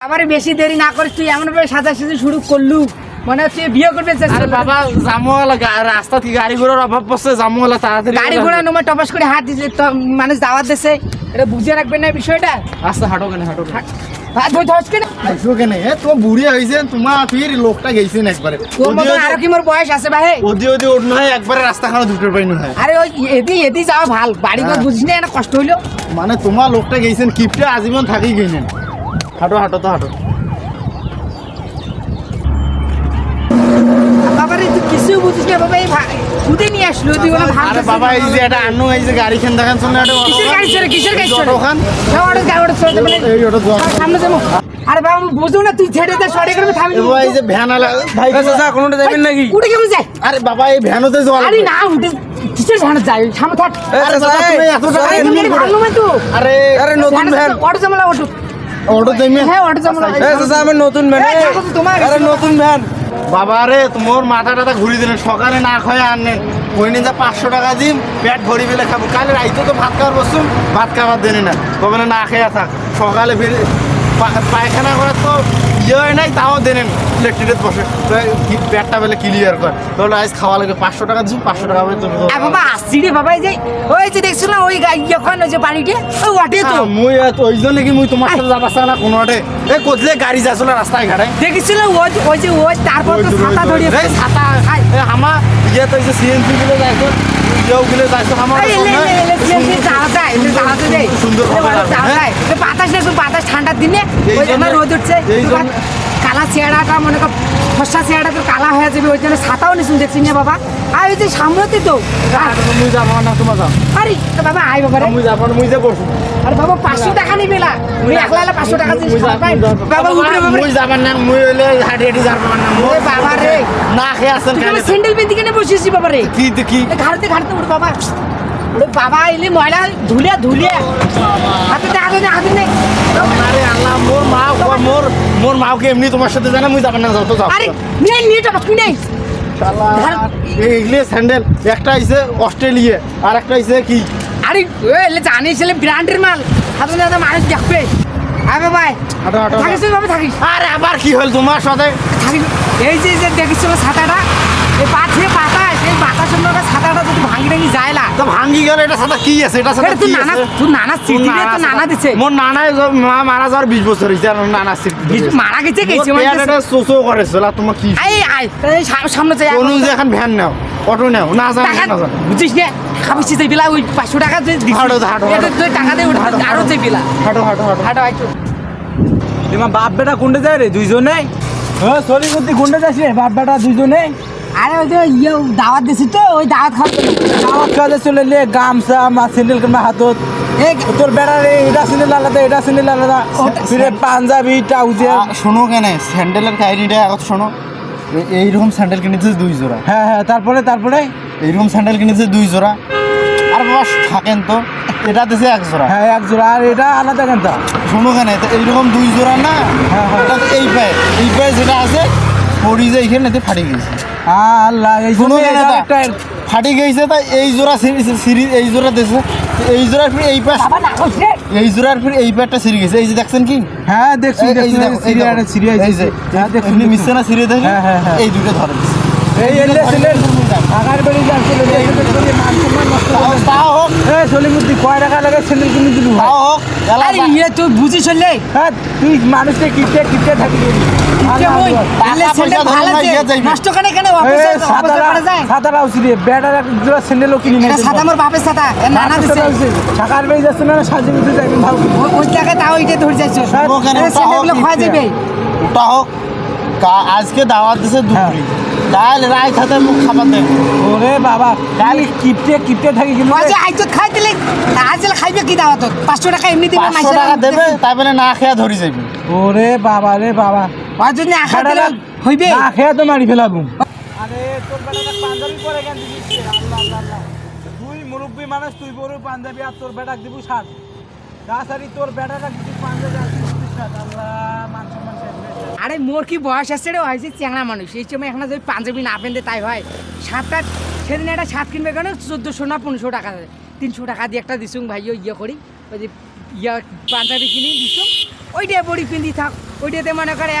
আবার বেশি দেরি না করিস তুই এমন ভাবে সাজা সাজি শুরু করলু। মনে হচ্ছে বিয়ে করবে আরে বাবা জামওয়ালা রাস্তা থেকে গাড়ি ঘোড়ার অভাব পড়ছে জামওয়ালা তাড়াতাড়ি গাড়ি ঘোড়া নোমা টপাস করে হাত দিছে তো মানুষ দাওয়াত দিছে এটা বুঝে রাখবেন না বিষয়টা? রাস্তা হাঁটো কেন হাঁটো হাত বই ধস কেন? আইসো কেন? এ তো বুড়ি হয়েছে তোমার ফির লোকটা গেছেন একবারে। তোর মতো আরও কি মোর বয়স আছে ভাই ওদি ওদি ওঠ নয় একবারে রাস্তা খানো দুটোর পাই নয় আরে ওই এদি এদি যাওয়া ভালো বাড়ি ঘর। বুঝিস না এটা কষ্ট হইল। মানে তোমার লোকটা গেছেন কিপটে আজীবন থাকি গেছেন হাঁটো হাঁটো তো হাঁটো। বাবারে তুই কিছু বুঝিস না বাবা এই খুদে নিয়ে আসলো তুই ওরা ভাব আরে বাবা এই যে এটা আনো এই যে গাড়ি খান দেখান শুনে এটা কিসের গাড়ি চড়ে কিসের গাড়ি চড়ে ওখান। যাও অটো যাও অটো চড়ে মানে এই অটো যাও। সামনে যাব। আরে বাবা আমি বুঝব না তুই ছেড়ে দে সরে করবে থামি বাবা এই যে ভ্যান আলা ভাই কোনোটা যাবেন নাকি? উঠে কেমন যায় আরে বাবা এই ভ্যানতে আরে না উঠে কিসের ঝাড় যায় সামনে থাক। আরে বাবা তুমি এত টাকা আরে এমনি তুমি করে- ভালো না তো। আরে আরে নতুন ভ্যান অটো জামলা অটো। অটো দেমে হ্যাঁ অটো জামলা আমার নতুন ভ্যান। আরে নতুন ভ্যান। বাবা রে তোমার মাথা টাথা ঘুরি দিলেন সকালে না খয়ে আনেন ওই নিয়ে যা পাঁচশো টাকা দিন পেট ভরি ফেলে খাব। কালে রাইতে তো ভাত খাওয়ার বসুন ভাত খাবার দেনি না। তবে না খেয়ে থাক। সকালে ফিরে পায়খানা করার তো ইয়ে নাই তাও দেনেন ইলেকট্রিকের বসে। পেটটা বেলে ক্লিয়ার কর। তাহলে আজ খাওয়া লাগে পাঁচশো টাকা দিন পাঁচশো টাকা হবে তুমি বাবা আসছি রে বাবা যে ওই যে দেখছিল না ওই যখন ওই যে বাড়িতে ওই ওয়াটে তো। মুই ওই জন্য কি মুই তোমার সাথে যাবা না কোনো আটে? এ কোথায় গাড়ি যাচ্ছিল রাস্তায় ঘাটে। দেখেছিল ওই ওই যে ওই তারপর তো ছাতা ধরিয়ে ছাতা হামা ইয়ে তো যে সিএনসি গুলো যাইছো ইয়েও গুলো যাইছো আমার এই, ওই জন্য রোদ উঠছে কালা চেহারাটা মনে কর ফসা চেহারা তোর কালা হয়ে যাবে ওই জন্য ছাতাও নিশুন দেখছি না বাবা। আর ওই যে সামনেতে তো মুই যাব না তোমার যাও আরে তো বাবা আয় বাবা মুই যাব মুই যে বসু আরে বাবা পাঁচশো টাকা নিবে না মুই একলা একলা পাঁচশো টাকা দিস বাবা উঠে বাবা মুই যাবার না মুই হইলে হাঁটি হাঁটি যাবার না মুই বাবা রে। না খেয়ে আসেন স্যান্ডেল পেন্টি কেনে বসেছি বাবা রে। কি কি? এ ঘাড়তে ঘাড়তে উঠ বাবা। ওরে বাবা এলে ময়লা ধুলিয়া ধুলিয়া। হাতে দে হাতে দে হাতে দে। আরে আল্লাহ মোর মা মোর মোর মাকে এমনি তোমার সাথে জানা মুই যাবার না যাও তো যাও। আরে নিয়ে নিয়ে তো বাকি নেই। এইগুলো স্যান্ডেল একটা আইছে অস্ট্রেলিয়া আর একটা আইছে কি? আরে এলে জানিস এলে ব্র্যান্ডের মাল। হাতে দে মানুষ দেখবে। বাবা আয়। হাঁটো হাঁটো থাকিস তুই থাকিস। আরে আবার কি হল তোমার সাথে? থাকিস। এই যে যে দেখিস ছাতাটা এই পাথে বাতাস এই বাতাসের যদি ভাঙি যায় না তো ভাঙ্গি গেল এটা কি আছে? এটা কি নানা আছে? তুই নানা স্মৃতি রে তো নানা দিছে। মোর নানায় মা মারা যাওয়ার বিশ বছর হয়েছে নানা স্মৃতি মারা গেছে এটা তোমার কি আই আই সামনে যাই কোন যে এখন ভ্যান নাও অটো নাও না জানো টাকা না জানো বুঝিস না? খাবিছি যে বিলা ওই পাঁচশো টাকা যে দিছিস, হাঁটো, হাঁটো, এটা তুই টাকা দিয়ে উঠা আরও যে বিলা হাঁটো হাঁটো হাঁটো। হাঁটো আইছো তোমার বাপ বেটা কোনটা যায় রে দুইজনে? হ্যাঁ সরি করতে কোনটা যাস রে বাপ বেটা দুইজনে? আরে ওই যে ইয়ে দাওয়াত দিছি তো ওই দাওয়াত খাওয়াতে দাওয়াত কাজে চলে লে গামছা মা স্যান্ডেল কিংবা হাতত। এই তোর বেটা রে এটা স্যান্ডেল আলাদা এটা স্যান্ডেল আলাদা। ফিরে পাঞ্জাবি ট্রাউজার। শোনো কেন স্যান্ডেলের কাহিনীটা এখন শোনো। এইরকম স্যান্ডেল কিনেছে দুই জোড়া। হ্যাঁ হ্যাঁ তারপরে তারপরে? এইরকম স্যান্ডেল কিনেছে দুই জোড়া। আর বাবা থাকেন তো এটা দিছে এক জোড়া। হ্যাঁ এক জোড়া আর এটা আলাদা কেনটা শোনো কেন তো এইরকম দুই জোড়া না হ্যাঁ, হ্যাঁ। এটা এই পায়ে এই পায়ে যেটা আছে পড়ি যে এইখানে ফাটি গেছে আল্লাহ এই কেন? একটা ফাটি গেছে তাই এই জোড়া সিরিজ এই জোড়া দিছে এই জোড়ার ফির এই পাশ এই জোড়ার ফির এই পাটটা সিরি গেছে এই যে দেখছেন কি হ্যাঁ দেখছি এই- যে দেখো, সিরিয়াল এই যে হ্যাঁ মিশছে না সিরিয়া দেখে হ্যাঁ, হ্যাঁ, হ্যাঁ। এই দুটো ধরে দিছে। এই এলে ছিলেন আগার বেড়ে মান সলিমুদ্দি কয় টাকা লাগে স্যান্ডেল কিনে দিলু ভাই? তাও হোক আরে ইয়ে তুই বুঝিস হলে হ্যাঁ তুই মানুষকে ইয়ে যাচ্ছে না সাজে বুঝে ওই- এটা ধরে যাচ্ছে। ছেলেগুলো খাওয়া যাবে। ওটা হোক। আজকে দাওয়াত দিছে দুপুরি। কাল রায় খাতে মুখ খাবার দেবে। ওরে বাবা কাল কিপটে কিপটে থাকি কিন্তু। যে আইতো খাই দিলে আজ খাইবে কি দাওয়াত? পাঁচশো টাকা এমনি দিবে পাঁচশো টাকা দেবে তারপরে না খেয়ে ধরি যাবে ওরে বাবা রে বাবা। ওই জন্য আখা দিলে হইবে? না খেয়ে তো মারি ফেলাবো। আরে তোর বেটাটা পাঞ্জাবি পরে কেন দিছিস আল্লাহ আল্লাহ আল্লাহ। তুই মুরব্বী মানুষ তুই বড় পাঞ্জাবি আর তোর বেটাক দিব শার্ট। তাছাড়ি তোর বেটাটা দিছিস পাঞ্জাবি আর আরে, মোর কি বয়স আছে রে? হয়েছে চ্যাংড়া মানুষ। এই সময় এখন যদি পাঞ্জাবি না পেন্দে, তাই হয়। সাতটা সেদিন একটা সাত কিনবে কেন? চোদ্দোশো না পনেরোশো টাকা তিনশো টাকা দিয়ে একটা দিছুং ভাই ইয়ে করি। ওই যে ইয়া, পাঞ্জাবি কিনে দিছুং। ওইটা বড়ি পিন্ধি থাক। ওইটাতে মনে করে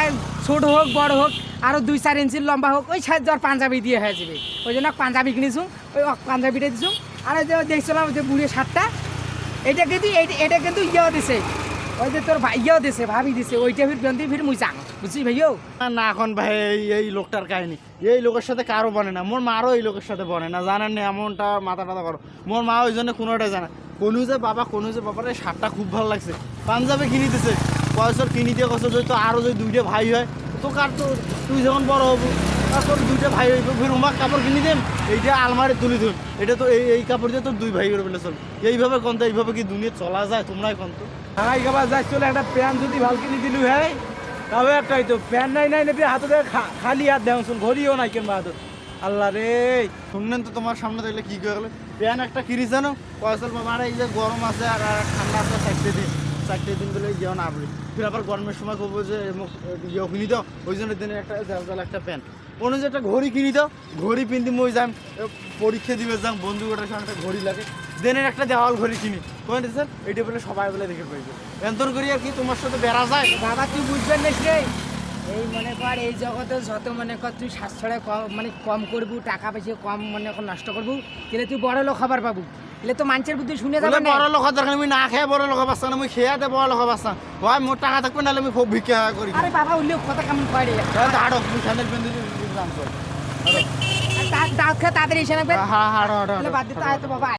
ছোট হোক, বড় হোক আরও দুই চার ইঞ্চির লম্বা হোক, ওই সাইজ জ্বর পাঞ্জাবি দিয়ে হয়ে যাবে। ওই জন্য পাঞ্জাবি কিনেছুম ওই পাঞ্জাবিটা দিছুম আর ওই যে দেখছিলাম যে বুড়ে শার্টটা এটা কিন্তু এটা কিন্তু ইয়েও দিছে। ওই যে তোর ভাইয়াও দিছে, ভাবি দিছে, ওইটা ফির বেন্দি ফির মুই যাং বুঝছিস ভাইও? না এখন ভাই, এই লোকটার কাহিনী। এই লোকের সাথে কারও বনে না, মোর মারও এই লোকের সাথে বনে না, জানেন না, এমনটা মাথা টাথা করো। মোর মা ওই জন্য কোনোটা জানে কোনো যে বাবা, কোনো যে বাবার এই শার্টটা খুব ভালো লাগছে। পাঞ্জাবে কিনি দিছে, পয়সার কিনি দিয়ে কষ্ট তো আরও যদি দুইটা ভাই হয় তো কার তো তুই যখন বড় হব। দুইটা ভাই হইব ফির উমাক কাপড় কিনি দেন এইটা আলমারি তুলি ধুন এটা তো এই এই কাপড় দিয়ে তোর দুই ভাই করে ফেলে চল। এইভাবে কন্ত এইভাবে কি দুনিয়া চলা যায় তোমরাই কন্ত হাই খাবার যাই চলে একটা প্যান যদি ভালো কিনে দিলু হ্যাঁ তবে একটাই তো প্যান নাই নাই নাকি হাতে খালি হাত দেও শুন ঘড়িও নাই কিংবা হাতত। আল্লাহ রে। শুনলেন তো তোমার সামনে দেখলে কি করে গেলো? প্যান একটা কিনিস জানো? পয়সার বাবা এই যে গরম আছে আর আর ঠান্ডা আছে চারটে দিন। চারটে দিন বলে ইয়েও না বলি। ফির আবার গরমের সময় করব যে ইয়েও কিনি দাও। ওই জন্য দিনে একটা একটা প্যান কোনো যে একটা ঘড়ি কিনি দাও। ঘড়ি পিন্দি মই যাম পরীক্ষা দিবে যাম বন্ধু গোটার সঙ্গে একটা ঘড়ি লাগে। দিনের একটা দেওয়াল ঘড়ি কিনি। তোমার স্যার এইটা বলে সবাই বলে দেখে পাইবে। এন্তর করি আর কি তোমার সাথে বেড়া যায়। বাবা তুই বুঝবেন না রে এই মনে কর এই জগতে যত মনে কর তুই সাশ্রয় কম মানে কম করবু টাকা পয়সা কম মনে কর নষ্ট করবু তাহলে তুই বড় লোক খাবার পাবু। তাহলে তো মানুষের বুদ্ধি শুনে যাবে না। বড় লোক দরকার আমি না খেয়ে বড় লোক বাঁচতাম আমি খেয়ে দে বড় লোক বাঁচতাম ভাই মোর টাকা থাকবে নাহলে আমি খুব ভিক্ষা করি। আরে বাবা উল্লেখ কথা কেমন কয় রে? হাড়ো তুমি স্যান্ডেল খেয়ে তাড়াতাড়ি এসে রাখবে। হ্যাঁ হাড়ো বাদ দিতে হয় তো বাবা